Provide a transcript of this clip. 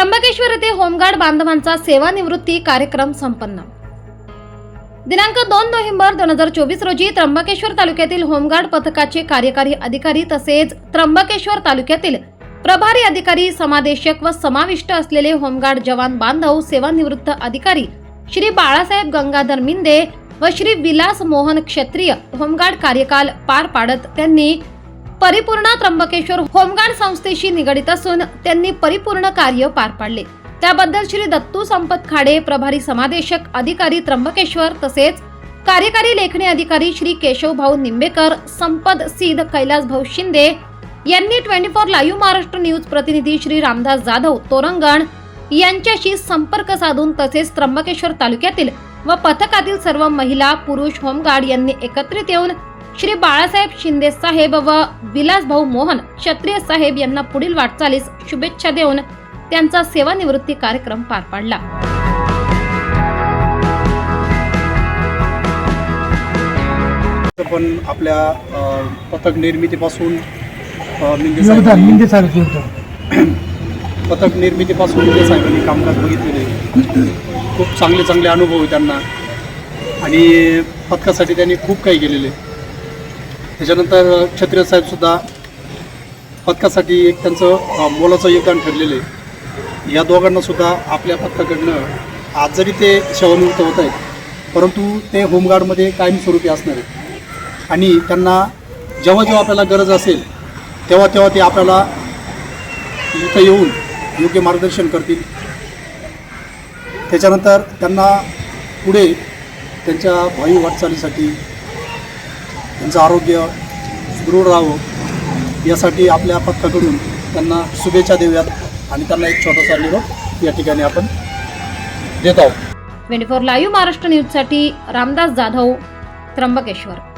त्र्यंबकेश्वर येथे होमगार्ड बांधवांचा सेवानिवृत्ती कार्यक्रम संपन्न. दिनांक दोन नोव्हेंबर दोन हजार चोवीस रोजी त्र्यंबकेश्वर तालुक्यातील होमगार्ड पथकाचे कार्यकारी अधिकारी तसेच त्र्यंबकेश्वर तालुक्यातील प्रभारी अधिकारी समादेशक व समाविष्ट असलेले होमगार्ड जवान बांधव सेवानिवृत्त अधिकारी श्री बाळासाहेब गंगाधर मिंदे व श्री विलास मोहन क्षत्रिय होमगार्ड कार्यकाल पार पाडत त्यांनी परिपूर्ण त्र्यंबकेश्वर होमगार्ड संस्थेशी निगडित असून त्यांनी परिपूर्ण कार्य पार पाडले. त्याबद्दल श्री दत्तू संपत खाडे प्रभारी समादेशक अधिकारी त्र्यंबकेश्वर तसेच कार्यकारी लेखणी अधिकारी श्री केशवभाऊ निंबेकर संपद सिद्ध कैलास भाऊ शिंदे यांनी twenty four live Maharashtra news प्रतिनिधी श्री रामदास जाधव तोरंगण यांच्याशी संपर्क साधून तसेच त्र्यंबकेश्वर तालुक्यातील व पथकातील सर्व महिला पुरुष होमगार्ड यांनी एकत्रित येऊन श्री बाळासाहेब शिंदे साहेब व विलास भाऊ मोहन क्षत्रिय साहेब यांना पुढील वाटचालीस शुभेच्छा देऊन त्यांचा सेवानिवृत्ती कार्यक्रम पार पाडला. पण आपल्या पथक निर्मितीपासून पथक निर्मितीपासून मिंगे साहेबांनी कामकाज बघितलेले खूप चांगले चांगले अनुभव त्यांना. आणि पथकासाठी त्यांनी खूप काही केलेले त्याच्यानंतर क्षत्रिय साहेबसुद्धा पथकासाठी एक त्यांचं मोलाचं योगदान ठरलेलं आहे. या दोघांनासुद्धा आपल्या पथकाकडनं आज जरी ते सेवानिवृत्त होत आहेत परंतु ते होमगार्डमध्ये कायमस्वरूपी असणार आहेत. आणि त्यांना जेव्हा जेव्हा आपल्याला गरज असेल तेव्हा तेव्हा ते आपल्याला इथं येऊन योग्य मार्गदर्शन करतील. त्याच्यानंतर त्यांना पुढे त्यांच्या भावी वाटचालीसाठी त्यांचं आरोग्य सुदृढ राहावं यासाठी आपल्या पथकाकडून त्यांना शुभेच्छा देऊयात आणि त्यांना एक छोटासा निरोप या ठिकाणी आपण देत आहोत. ट्वेंटी फोर लाईव्ह महाराष्ट्र न्यूजसाठी रामदास जाधव त्र्यंबकेश्वर.